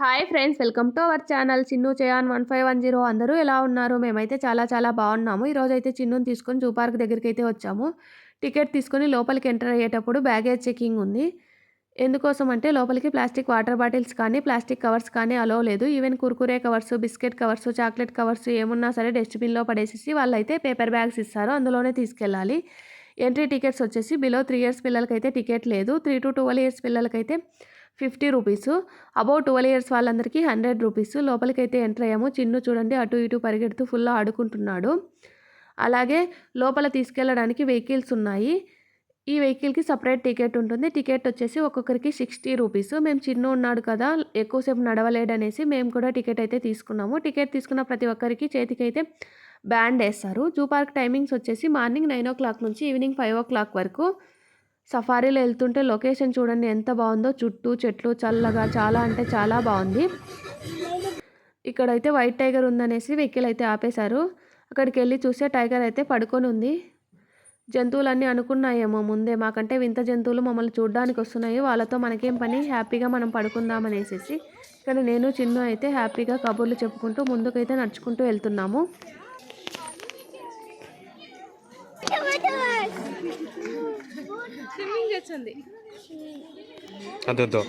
Hi friends welcome to our channel. Chinnu చేయాన్ one five one zero. అందరూ ఎలా ఉన్నారు? మేమైతే చాలా చాలా బాగున్నాము. ఈరోజు అయితే చిన్నుని తీసుకొని జూ పార్క్ దగ్గరికి అయితే వచ్చాము. టికెట్ తీసుకొని లోపలికి ఎంటర్ అయ్యేటప్పుడు బ్యాగేజ్ చెకింగ్ ఉంది. ఎందుకోసం అంటే లోపలికి ప్లాస్టిక్ వాటర్ బాటిల్స్ కానీ ప్లాస్టిక్ కవర్స్ కానీ అలో లేదు. Even Kurkure covers biscuit covers chocolate covers ఏమున్నా సరే డస్ట్బిన్లో పడేసేసి వాళ్ళైతే పేపర్ బ్యాగ్స్ ఇస్తారు. అందులోనే తీసుకెళ్ళాలి. ఎంట్రీ టికెట్స్ వచ్చేసి బిలో త్రీ ఇయర్స్ పిల్లలకైతే టికెట్ లేదు. త్రీ టు ట్వెల్వ్ ఇయర్స్ పిల్లలకైతే fifty rupees. Above twelve years వాళ్ళందరికీ హండ్రెడ్ రూపీస్. లోపలికైతే ఎంటర్ అయ్యాము. చిన్ను చూడండి అటు ఇటు పరిగెడుతూ ఫుల్ ఆడుకుంటున్నాడు. అలాగే లోపల తీసుకెళ్ళడానికి వెహికల్స్ ఉన్నాయి. ఈ వెహికల్కి సపరేట్ టికెట్ ఉంటుంది. టికెట్ వచ్చేసి ఒక్కొక్కరికి సిక్స్టీ రూపీస్. మేము చిన్ను ఉన్నాడు కదా ఎక్కువసేపు నడవలేడనేసి మేము కూడా టికెట్ అయితే తీసుకున్నాము. టికెట్ తీసుకున్న ప్రతి ఒక్కరికి చేతికి అయితే బ్యాండ్ వేస్తారు. జూ పార్క్ టైమింగ్స్ వచ్చేసి మార్నింగ్ నైన్ ఓ క్లాక్ నుంచి ఈవినింగ్ ఫైవ్ ఓ క్లాక్ వరకు సఫారీలో వెళ్తుంటే లొకేషన్ చూడండి ఎంత బాగుందో. చుట్టూ చెట్లు చల్లగా చాలా అంటే చాలా బాగుంది. ఇక్కడైతే వైట్ టైగర్ ఉందనేసి వెహికల్ అయితే ఆపేశారు. అక్కడికి వెళ్ళి చూస్తే టైగర్ అయితే పడుకొని ఉంది. జంతువులన్నీ అనుకున్నాయేమో ముందే. మాకంటే వింత జంతువులు మమ్మల్ని చూడడానికి వస్తున్నాయి. వాళ్ళతో మనకేం పని? హ్యాపీగా మనం పడుకుందామనేసి ఇక్కడ నేను చిన్న అయితే హ్యాపీగా కబుర్లు చెప్పుకుంటూ ముందుకైతే నడుచుకుంటూ వెళ్తున్నాము. స్విమ్మింగ్ చేస్తుంది. అదొద్దు.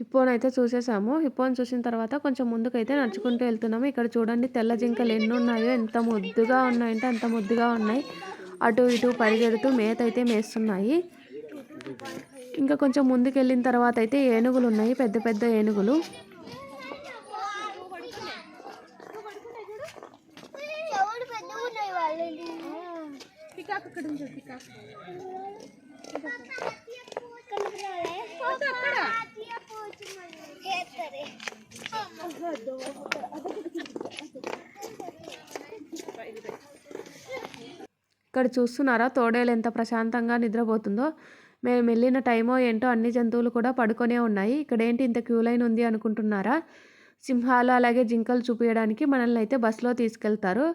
హిప్పోన్ అయితే చూసేసాము. హిప్పోన్ చూసిన తర్వాత కొంచెం ముందుకైతే నడుచుకుంటూ వెళ్తున్నాము. ఇక్కడ చూడండి తెల్ల జింకలు ఎన్ని ఉన్నాయో ఎంత ముద్దుగా ఉన్నాయంటే అంత ముద్దుగా ఉన్నాయి. అటు ఇటు పరిగెడుతూ మేత అయితే మేస్తున్నాయి. ఇంకా కొంచెం ముందుకు వెళ్ళిన తర్వాత అయితే ఏనుగులు ఉన్నాయి పెద్ద పెద్ద ఏనుగులు. ఇక్కడ చూస్తున్నారా తోడేలు ఎంత ప్రశాంతంగా నిద్రపోతుందో. మేము వెళ్ళిన టైమో ఏంటో అన్ని జంతువులు కూడా పడుకొనే ఉన్నాయి. ఇక్కడ ఏంటి ఇంత క్యూ లైన్ ఉంది అనుకుంటున్నారా? సింహాలు అలాగే జింకలు చూపించడానికి మనల్ని అయితే బస్సులో తీసుకెళ్తారు.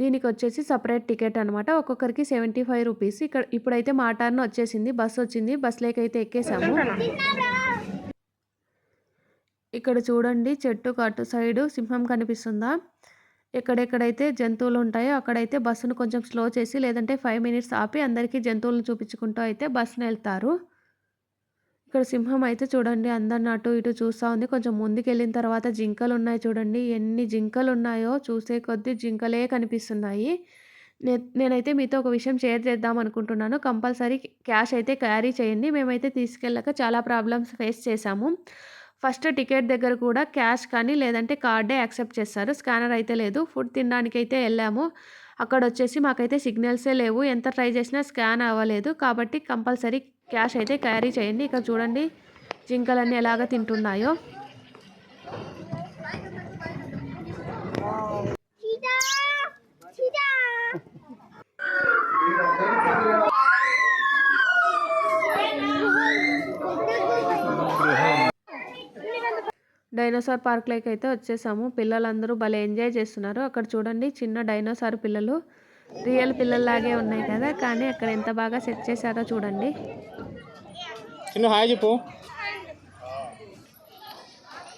దీనికి వచ్చేసి సపరేట్ టికెట్ అనమాట ఒక్కొక్కరికి సెవెంటీ ఫైవ్ రూపీస్. ఇక్కడ ఇప్పుడైతే మా టర్న్ వచ్చేసింది బస్ వచ్చింది బస్సులోకి అయితే ఎక్కేసాము. ఇక్కడ చూడండి చెట్టు అటు సైడు సింహం కనిపిస్తుందా? ఎక్కడెక్కడైతే జంతువులు ఉంటాయో అక్కడైతే బస్సును కొంచెం స్లో చేసి లేదంటే ఫైవ్ మినిట్స్ ఆపి అందరికీ జంతువులను చూపించుకుంటూ అయితే బస్సును వెళ్తారు. ఇక్కడ సింహం అయితే చూడండి అందరిని అటు ఇటు చూస్తూ ఉంది. కొంచెం ముందుకు వెళ్ళిన తర్వాత జింకలు ఉన్నాయి చూడండి. ఎన్ని జింకలు ఉన్నాయో చూసే కొద్దీ జింకలే కనిపిస్తున్నాయి. నే నేనైతే మీతో ఒక విషయం షేర్ చేద్దాం అనుకుంటున్నాను. కంపల్సరీ క్యాష్ అయితే క్యారీ చేయండి. మేమైతే తీసుకెళ్ళాక చాలా ప్రాబ్లమ్స్ ఫేస్ చేశాము. ఫస్ట్ టికెట్ దగ్గర కూడా క్యాష్ కానీ లేదంటే కార్డే యాక్సెప్ట్ చేస్తారు. స్కానర్ అయితే లేదు. ఫుడ్ తినడానికి అయితే వెళ్ళాము. అక్కడ వచ్చేసి మాకైతే సిగ్నల్సే లేవు. ఎంత ట్రై చేసినా స్కాన్ అవ్వలేదు. కాబట్టి కంపల్సరీ క్యాష్ అయితే క్యారీ చేయండి. ఇక్కడ చూడండి జింకలన్నీ ఎలాగ తింటున్నాయో. డైనోసార్ పార్క్లోకి అయితే వచ్చేసాము. పిల్లలందరూ భలే ఎంజాయ్ చేస్తున్నారు. అక్కడ చూడండి చిన్న డైనోసార్ పిల్లలు. రియల్ పిల్లల్లాగే ఉన్నాయి కదా కానీ అక్కడ ఎంత బాగా సెట్ చేశారో చూడండి. చిన్న హాయ్ చెప్పు.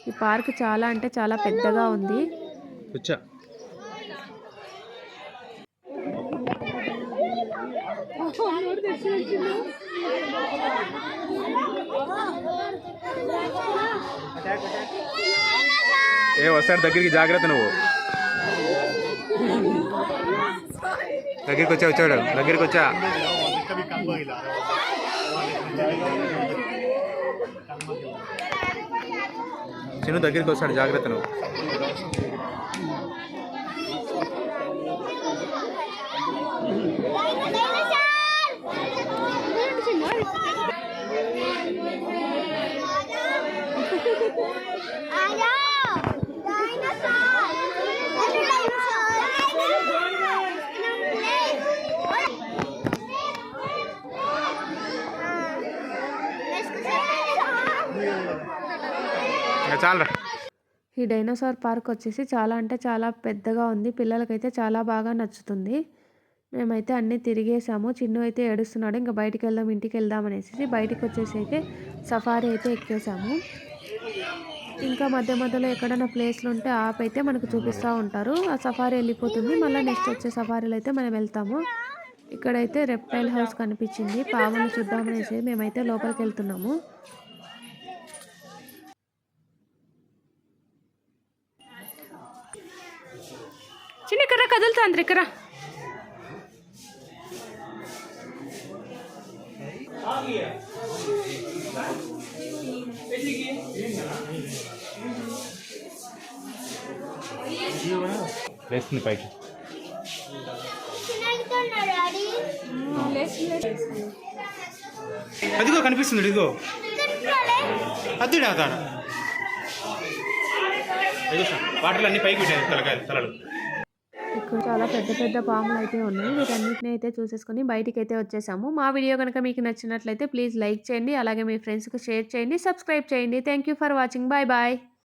ఈ పార్క్ చాలా అంటే చాలా పెద్దగా ఉంది. ఏ వస్తాడు దగ్గరికి జాగ్రత్త నువ్వు. దగ్గరికి వచ్చా వచ్చాడు. దగ్గరికి వచ్చా. చిన్న దగ్గరికి వస్తాడు జాగ్రత్త నువ్వు. చాలరా. ఈ డైనోసార్ పార్క్ వచ్చేసి చాలా అంటే చాలా పెద్దగా ఉంది. పిల్లలకైతే చాలా బాగా నచ్చుతుంది. మేమైతే అన్నీ తిరిగేసాము. చిన్ను అయితే ఏడుస్తున్నాడు. ఇంకా బయటికి వెళ్దాం ఇంటికి వెళ్దాం అనేసి బయటికి వచ్చేసి అయితే సఫారీ అయితే ఎక్కేసాము. ఇంకా మధ్య మధ్యలో ఎక్కడైనా ప్లేస్లు ఉంటే ఆప్ అయితే మనకు చూపిస్తూ ఉంటారు. ఆ సఫారీ వెళ్ళిపోతుంది. మళ్ళీ నెక్స్ట్ వచ్చే సఫారీలో అయితే మనం వెళ్తాము. ఇక్కడైతే రెప్టైల్ హౌస్ కనిపించింది. పాములు చూద్దామనేసి మేమైతే లోపలికి వెళ్తున్నాము. చిన్న ఇక్కడ కదులుతుంది ఇక్కడ లేస్తుంది పైకి. అదిగో కనిపిస్తుంది ఇదిగో. అద్దుడా తాడ వాటర్లు అన్ని పైకి పెట్టారు తలకాయలు తలలు. ఇక్కడ చాలా పెద్ద పెద్ద పాములు అయితే ఉన్నాయి. వీటన్నిటిని అయితే చూసేసుకొని బయటికి అయితే వచ్చేసాము. మా వీడియో కనుక మీకు నచ్చినట్లయితే ప్లీజ్ లైక్ చేయండి. అలాగే మీ ఫ్రెండ్స్కి షేర్ చేయండి. సబ్స్క్రైబ్ చేయండి. Thank you for watching. Bye bye.